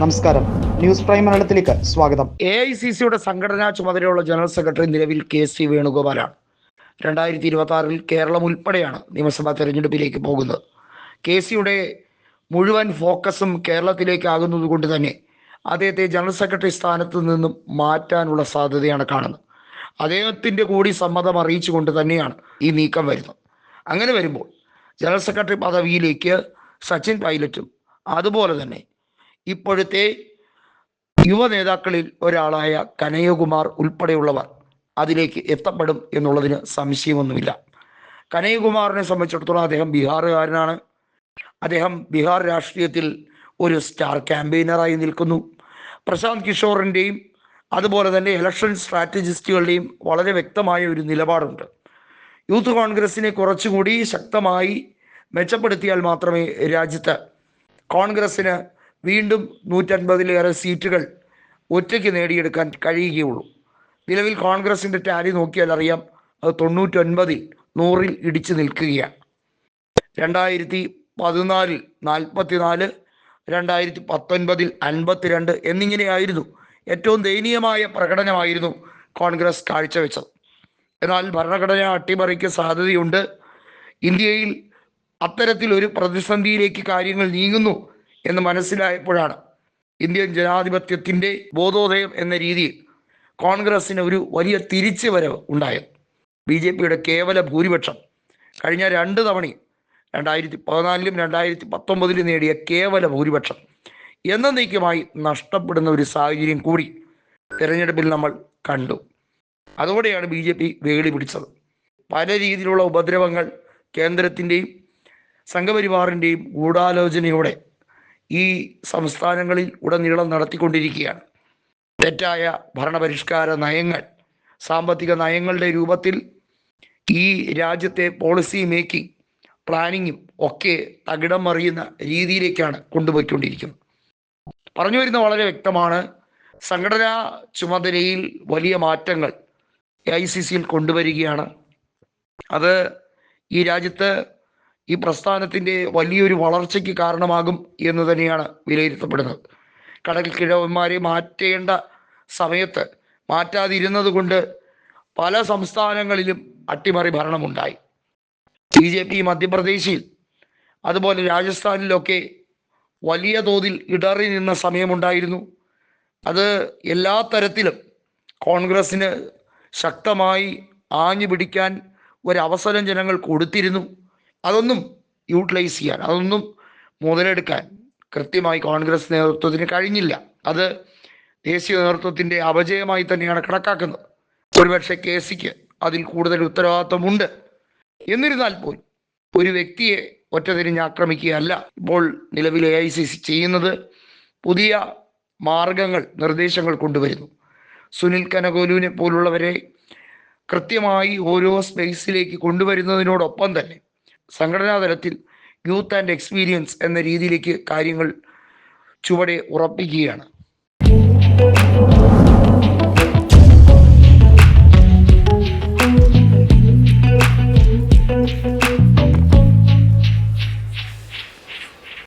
നമസ്കാരം. News prime മലയാളത്തിലേക്ക് സ്വാഗതം. എ ഐ സി സിയുടെ സംഘടനാ ചുമതലയുള്ള ജനറൽ സെക്രട്ടറി നിലവിൽ കെ സി വേണുഗോപാലാണ്. രണ്ടായിരത്തി ഇരുപത്തി ആറിൽ കേരളം ഉൾപ്പെടെയാണ് നിയമസഭാ തെരഞ്ഞെടുപ്പിലേക്ക് പോകുന്നത്. കെ സിയുടെ മുഴുവൻ ഫോക്കസും കേരളത്തിലേക്കാകുന്നത് കൊണ്ട് തന്നെ അദ്ദേഹത്തെ ജനറൽ സെക്രട്ടറി സ്ഥാനത്ത് നിന്നും മാറ്റാനുള്ള സാധ്യതയാണ് കാണുന്നത്. അദ്ദേഹത്തിന്റെ കൂടി സമ്മതം അറിയിച്ചുകൊണ്ട് തന്നെയാണ് ഈ നീക്കം വരുന്നത്. അങ്ങനെ വരുമ്പോൾ ജനറൽ സെക്രട്ടറി പദവിയിലേക്ക് സച്ചിൻ പൈലറ്റും അതുപോലെ തന്നെ ഇപ്പോഴത്തെ യുവ നേതാക്കളിൽ ഒരാളായ കനയ്യകുമാർ ഉൾപ്പെടെയുള്ളവർ അതിലേക്ക് എത്തപ്പെടും എന്നുള്ളതിന് സംശയമൊന്നുമില്ല. കനയ്യകുമാറിനെ സംബന്ധിച്ചിടത്തോളം അദ്ദേഹം ബീഹാറുകാരനാണ്. അദ്ദേഹം ബീഹാർ രാഷ്ട്രീയത്തിൽ ഒരു സ്റ്റാർ ക്യാമ്പയിനറായി നിൽക്കുന്നു. പ്രശാന്ത് കിഷോറിന്റെയും അതുപോലെ തന്നെ ഇലക്ഷൻ സ്ട്രാറ്റജിസ്റ്റുകളുടെയും വളരെ വ്യക്തമായ ഒരു നിലപാടുണ്ട്. യൂത്ത് കോൺഗ്രസിനെ കുറച്ചുകൂടി ശക്തമായി മെച്ചപ്പെടുത്തിയാൽ മാത്രമേ രാജ്യത്ത് കോൺഗ്രസ്സിന് വീണ്ടും നൂറ്റൻപതിലേറെ സീറ്റുകൾ ഒറ്റയ്ക്ക് നേടിയെടുക്കാൻ കഴിയുകയുള്ളൂ. നിലവിൽ കോൺഗ്രസിന്റെ ടാലി നോക്കിയാൽ അറിയാം അത് തൊണ്ണൂറ്റൊൻപതിൽ നൂറിൽ ഇടിച്ചു നിൽക്കുകയാണ്. രണ്ടായിരത്തി പതിനാലിൽ നാൽപ്പത്തിനാല് രണ്ടായിരത്തി പത്തൊൻപതിൽ അൻപത്തിരണ്ട് എന്നിങ്ങനെയായിരുന്നു ഏറ്റവും ദയനീയമായ പ്രകടനമായിരുന്നു കോൺഗ്രസ് കാഴ്ചവെച്ചത്. എന്നാൽ ഭരണഘടന അട്ടിമറിക്ക് സാധ്യതയുണ്ട്. ഇന്ത്യയിൽ അത്തരത്തിലൊരു പ്രതിസന്ധിയിലേക്ക് കാര്യങ്ങൾ നീങ്ങുന്നു എന്ന് മനസ്സിലായപ്പോഴാണ് ഇന്ത്യൻ ജനാധിപത്യത്തിന്റെ ബോധോദയം എന്ന രീതിയിൽ കോൺഗ്രസ്സിന് ഒരു വലിയ തിരിച്ചുവരവ് ഉണ്ടായത്. ബി ജെ പിയുടെ കേവല ഭൂരിപക്ഷം കഴിഞ്ഞ രണ്ട് തവണയും രണ്ടായിരത്തി പതിനാലിലും രണ്ടായിരത്തി പത്തൊമ്പതിലും നേടിയ കേവല ഭൂരിപക്ഷം. എന്ന എന്നേക്കുമായി നഷ്ടപ്പെടുന്ന ഒരു സാഹചര്യം കൂടി തിരഞ്ഞെടുപ്പിൽ നമ്മൾ കണ്ടു. അതോടെയാണ് ബി ജെ പി വേളി പിടിച്ചത്. പല രീതിയിലുള്ള ഉപദ്രവങ്ങൾ കേന്ദ്രത്തിന്റെയും സംഘപരിവാറിന്റെയും ഗൂഢാലോചനയോടെ ഈ സംസ്ഥാനങ്ങളിൽ ഉടനീളം നടത്തിക്കൊണ്ടിരിക്കുകയാണ്. തെറ്റായ ഭരണപരിഷ്കാര നയങ്ങൾ സാമ്പത്തിക നയങ്ങളുടെ രൂപത്തിൽ ഈ രാജ്യത്തെ പോളിസി മേക്കിംഗ് പ്ലാനിങ്ങും ഒക്കെ തകിടം മറിയുന്ന രീതിയിലേക്കാണ് കൊണ്ടുപോയിക്കൊണ്ടിരിക്കുന്നത്. പറഞ്ഞു വരുന്ന വളരെ വ്യക്തമാണ് സംഘടനാ ചുമതലയിൽ വലിയ മാറ്റങ്ങൾ എ ഐ സി സിയിൽ കൊണ്ടുവരികയാണ്. അത് ഈ രാജ്യത്ത് ഈ പ്രസ്ഥാനത്തിന്റെ വലിയൊരു വളർച്ചയ്ക്ക് കാരണമാകും എന്ന് തന്നെയാണ് വിലയിരുത്തപ്പെടുന്നത്. കടൽ കിഴവന്മാരെ മാറ്റേണ്ട സമയത്ത് മാറ്റാതിരുന്നത് കൊണ്ട് പല സംസ്ഥാനങ്ങളിലും അട്ടിമറി ഭരണമുണ്ടായി. ബി ജെ പി മധ്യപ്രദേശിൽ അതുപോലെ രാജസ്ഥാനിലൊക്കെ വലിയ തോതിൽ ഇടറി നിന്ന സമയമുണ്ടായിരുന്നു. അത് എല്ലാ തരത്തിലും കോൺഗ്രസ്സിന് ശക്തമായി ആഞ്ഞു പിടിക്കാൻ ഒരവസരം ജനങ്ങൾ കൊടുത്തിരുന്നു. അതൊന്നും യൂട്ടിലൈസ് ചെയ്യാൻ അതൊന്നും മുതലെടുക്കാൻ കൃത്യമായി കോൺഗ്രസ് നേതൃത്വത്തിന് കഴിഞ്ഞില്ല. അത് ദേശീയ നേതൃത്വത്തിന്റെ അപജയമായി തന്നെയാണ് കണക്കാക്കുന്നത്. ഒരുപക്ഷെ കെ സിക്ക് അതിൽ കൂടുതൽ ഉത്തരവാദിത്വമുണ്ട്. എന്നിരുന്നാൽ പോലും ഒരു വ്യക്തിയെ ഒറ്റതിരിഞ്ഞ് ആക്രമിക്കുകയല്ല. ഇപ്പോൾ നിലവിൽ എ ഐ സി സി ചെയ്യുന്നത് പുതിയ മാർഗങ്ങൾ നിർദ്ദേശങ്ങൾ കൊണ്ടുവരുന്നു. സുനിൽ കനകോലുവിനെ പോലുള്ളവരെ കൃത്യമായി ഓരോ സ്പേസിലേക്ക് കൊണ്ടുവരുന്നതിനോടൊപ്പം തന്നെ സംഘടനാ തലത്തിൽ യൂത്ത് ആൻഡ് എക്സ്പീരിയൻസ് എന്ന രീതിയിലേക്ക് കാര്യങ്ങൾ ചുവടെ ഉറപ്പിക്കുകയാണ്.